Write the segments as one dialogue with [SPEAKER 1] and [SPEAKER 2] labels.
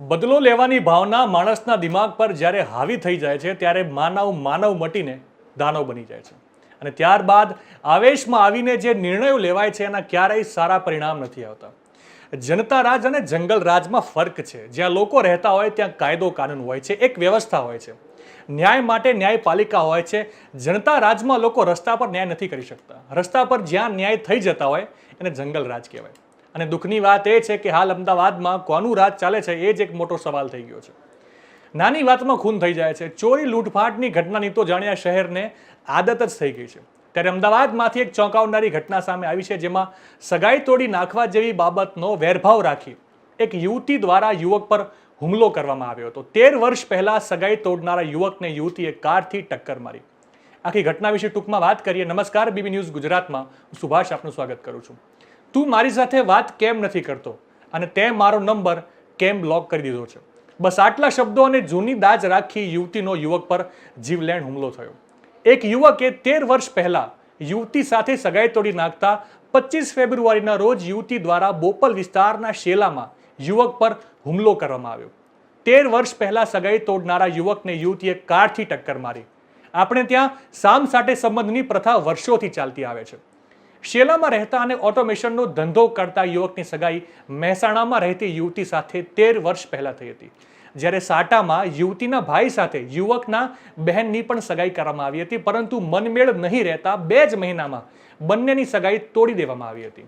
[SPEAKER 1] બદલો લેવાની ભાવના માણસના દિમાગ પર જ્યારે હાવી થઈ જાય છે, ત્યારે માનવ માનવ મટીને દાનવ બની જાય છે. અને ત્યારબાદ આવેશમાં આવીને જે નિર્ણયો લેવાય છે, એના ક્યારેય સારા પરિણામ નથી આવતા. જનતા રાજ અને જંગલ રાજમાં ફર્ક છે. જ્યાં લોકો રહેતા હોય, ત્યાં કાયદો કાનૂન હોય છે, એક વ્યવસ્થા હોય છે. ન્યાય માટે ન્યાયપાલિકા હોય છે. જનતા રાજમાં લોકો રસ્તા પર ન્યાય નથી કરી શકતા. રસ્તા પર જ્યાં ન્યાય થઈ જતા હોય, એને જંગલ રાજ કહેવાય. અને દુઃખની વાત એ છે કે હાલ અમદાવાદમાં કોનું રાજ ચાલે છે એ જ એક મોટો સવાલ થઈ ગયો છે. નાની વાતમાં ખૂન થઈ જાય છે. ચોરી લૂંટફાટની ઘટનાની તો જાણ્યા શહેરને આદત જ થઈ ગઈ છે. ત્યારે અમદાવાદમાંથી એક ચોંકાવનારી ઘટના સામે આવી છે જેમાં સગાઈ તોડી નાખવા જેવી બાબતનો વેરભાવ રાખી એક યુવતી દ્વારા યુવક પર હુમલો કરવામાં આવ્યો હતો. તેર વર્ષ પહેલાં સગાઈ તોડનારા યુવકને યુવતીએ કારથી ટક્કર મારી. આખી ઘટના વિશે ટૂંકમાં વાત કરીએ. નમસ્કાર, બીબી ન્યૂઝ ગુજરાતમાં. સુભાષ આપનું સ્વાગત કરું છું. તું મારી સાથે વાત કેમ નથી કરતો? અને તે મારો નંબર કેમ બ્લોક કરી દીધો છે? બસ આટલા શબ્દો અને જૂની દાજ રાખી યુવતીનો યુવક પર જીવલેણ હુમલો થયો. એક યુવકે તેર વર્ષ પહેલાં યુવતી સાથે સગાઈ તોડી નાખતા પચીસ ફેબ્રુઆરીના રોજ યુવતી દ્વારા બોપલ વિસ્તારના શેલામાં યુવક પર હુમલો કરવામાં આવ્યો. તેર વર્ષ પહેલાં સગાઈ તોડનારા યુવકને યુવતીએ કારથી ટક્કર મારી. આપણે ત્યાં સામ સાથે સંબંધની પ્રથા વર્ષોથી ચાલતી આવે છે. શેલામાં રહેતા અને ઓટોમેશનનો ધંધો કરતા યુવકની સગાઈ મહેસાણામાં રહેતી યુવતી સાથે તેર વર્ષ પહેલાં થઈ હતી. જ્યારે સાટામાં યુવતીના ભાઈ સાથે યુવકના બહેનની પણ સગાઈ કરવામાં આવી હતી, પરંતુ મનમેળ નહીં રહેતા બે જ મહિનામાં બંનેની સગાઈ તોડી દેવામાં આવી હતી.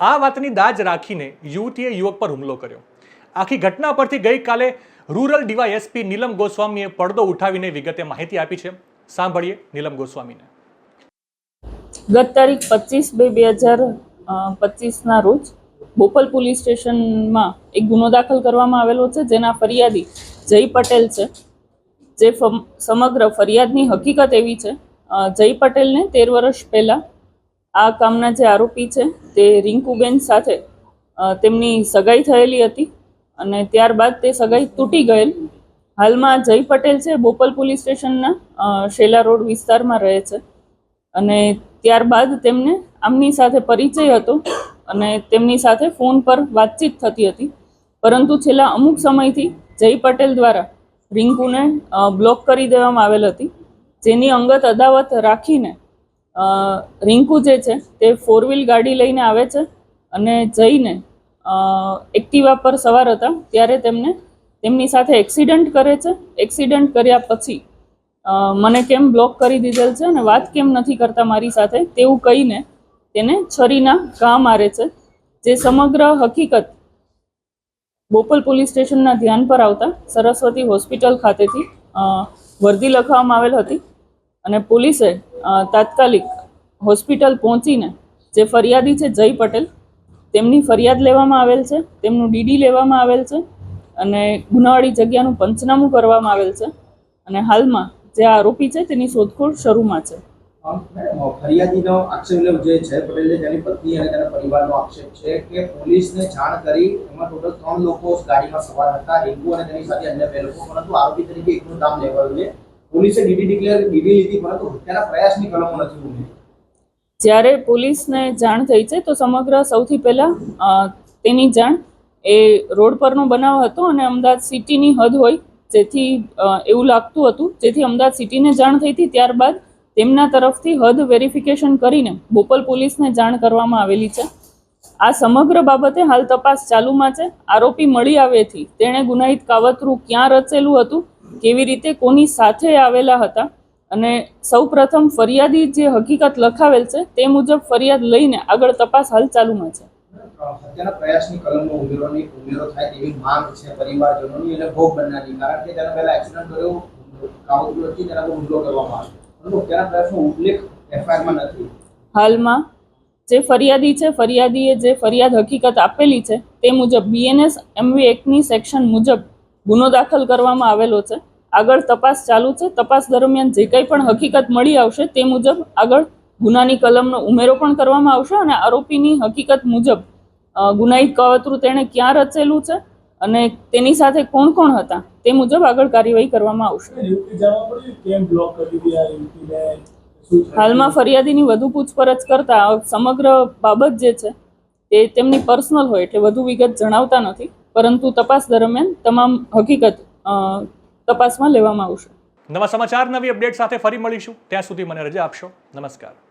[SPEAKER 1] આ વાતની દાજ રાખીને યુવતીએ યુવક પર હુમલો કર્યો. આખી ઘટના પરથી ગઈકાલે રૂરલ ડીવાયએસપી નીલમ ગોસ્વામીએ પડદો ઉઠાવીને વિગતે માહિતી આપી છે. સાંભળીએ નીલમ ગોસ્વામીને.
[SPEAKER 2] ગત તારીખ પચીસ બે બે હજાર પચીસના રોજ બોપલ પોલીસ સ્ટેશનમાં એક ગુનો દાખલ કરવામાં આવેલો છે, જેના ફરિયાદી જય પટેલ છે. જે સમગ્ર ફરિયાદની હકીકત એવી છે જય પટેલને તેર વર્ષ પહેલાં આ કામના જે આરોપી છે, તે રિંકુબેન સાથે તેમની સગાઈ થયેલી હતી અને ત્યારબાદ તે સગાઈ તૂટી ગયેલ. હાલમાં જય પટેલ છે, બોપલ પોલીસ સ્ટેશનના શેલા રોડ વિસ્તારમાં રહે છે અને ત્યારબાદ તેમને આમની સાથે પરિચય હતો અને તેમની સાથે ફોન પર વાતચીત થતી હતી. પરંતુ છેલ્લા અમુક સમયથી જય પટેલ દ્વારા રિંકુને બ્લોક કરી દેવામાં આવેલ હતી. જેની અંગત અદાવત રાખીને રિંકુ જે છે તે ફોર વ્હીલ ગાડી લઈને આવે છે અને જઈને એક્ટિવા પર સવાર હતા. ત્યારે તેમને તેમની સાથે એક્સિડન્ટ કરે છે. એક્સિડન્ટ કર્યા પછી મને કેમ બ્લોક કરી દીધેલ છે અને વાત કેમ નથી કરતા મારી સાથે તેવું કહીને તેને છરીના ઘા મારે છે, જે સમગ્ર હકીકત બોપલ પોલીસ સ્ટેશનના ધ્યાન પર આવતા સરસ્વતી હોસ્પિટલ ખાતેથી વર્દી લખવામાં આવેલ હતી અને પોલીસે તાત્કાલિક હોસ્પિટલ પહોંચીને જે ફરિયાદી છે જય પટેલ, તેમની ફરિયાદ લેવામાં આવેલ છે, તેમનું ડીડી લેવામાં આવેલ છે અને ગુનાવાળી જગ્યાનું પંચનામું કરવામાં આવેલ છે અને હાલમાં જે આરોપી છે તેની શોધખોળ શરૂમાં છે.
[SPEAKER 3] ફરિયાદીનો આક્ષેપ જે જય પટેલે તેની પત્ની અને તેના પરિવારનો આક્ષેપ છે કે પોલીસને જાણ કરી એમાં ટોટલ ત્રણ લોકો ગાડીમાં સવાર હતા રિંકુ અને તેની સાથે અન્ય બે લોકો પરંતુ આરોપી તરીકે એકનું નામ લેવાયું છે. પોલીસે ડીડી ડિક્લેર ડીડી લીધી પરંતુ હત્યાના પ્રયાસની કલમો નથી ઉમેરી.
[SPEAKER 2] જ્યારે પોલીસને જાણ થઈ છે તો સમગ્ર સૌથી પહેલાં તેની જાણ એ રોડ પરનો બનાવ હતો અને અમદાવાદ સિટીની હદ હોય જેથી એવું લાગતું હતું. જેથી અમદાવાદ સિટીને જાણ થઈ હતી. ત્યારબાદ તેમના તરફથી હદ વેરિફિકેશન કરીને બોપલ પોલીસને જાણ કરવામાં આવેલી છે. આ સમગ્ર બાબતે હાલ તપાસ ચાલુમાં છે. આરોપી મળી આવેથી તેણે ગુનાહિત કાવતરું ક્યાં રચેલું હતું, કેવી રીતે કોની સાથે આવેલા હતા અને સૌ પ્રથમ ફરિયાદી જે હકીકત લખાવેલ છે તે મુજબ ફરિયાદ લઈને આગળ તપાસ હાલ ચાલુમાં છે.
[SPEAKER 3] હત્યાના પ્રયાસની કલમો ઉમેરોની ઉમેરો થાય તેવી માંગ છે પરિવારજનોની અને ભોગ બનનારની. કારણ કે તેના પહેલા એક્સિડન્ટ કર્યો કાવતરું હતી તેના પર હુમલો કરવામાં આવ્યો. પરંતુ હત્યાના પ્રયાસનો ઉલ્લેખ એફઆઈઆરમાં નથી.
[SPEAKER 2] હાલમાં જે ફરિયાદી છે, ફરિયાદીએ જે ફરિયાદ હકીકત આપેલી છે, તે મુજબ બીએનએસ એમવી એક્ટની સેક્શન મુજબ ગુનો દાખલ કરવામાં આવેલો છે. આગળ તપાસ ચાલુ છે. તપાસ દરમિયાન જે કંઈ પણ હકીકત મળી આવશે, તે મુજબ આગળ ગુનાની કલમનો ઉમેરો પણ કરવામાં આવશે અને આરોપીની હકીકત મુજબ ગુનાહિત કવતરું તેણે ક્યાં રચેલું છે અને તેની સાથે કોણ કોણ હતા તે મુજબ આગળ કાર્યવાહી કરવામાં આવશે? હાલમાં ફરિયાદીની વધુ પૂછપરછ કરતા સમગ્ર બાબત જે છે તે તેમની પર્સનલ હોય એટલે વધુ વિગત જણાવતા નથી પરંતુ તપાસ દરમિયાન તમામ હકીકત તપાસમાં લેવામાં આવશે.
[SPEAKER 1] નવા સમાચાર નવી અપડેટ સાથે ફરી મળીશું. ત્યાં સુધી મને રજા આપશો. નમસ્કાર.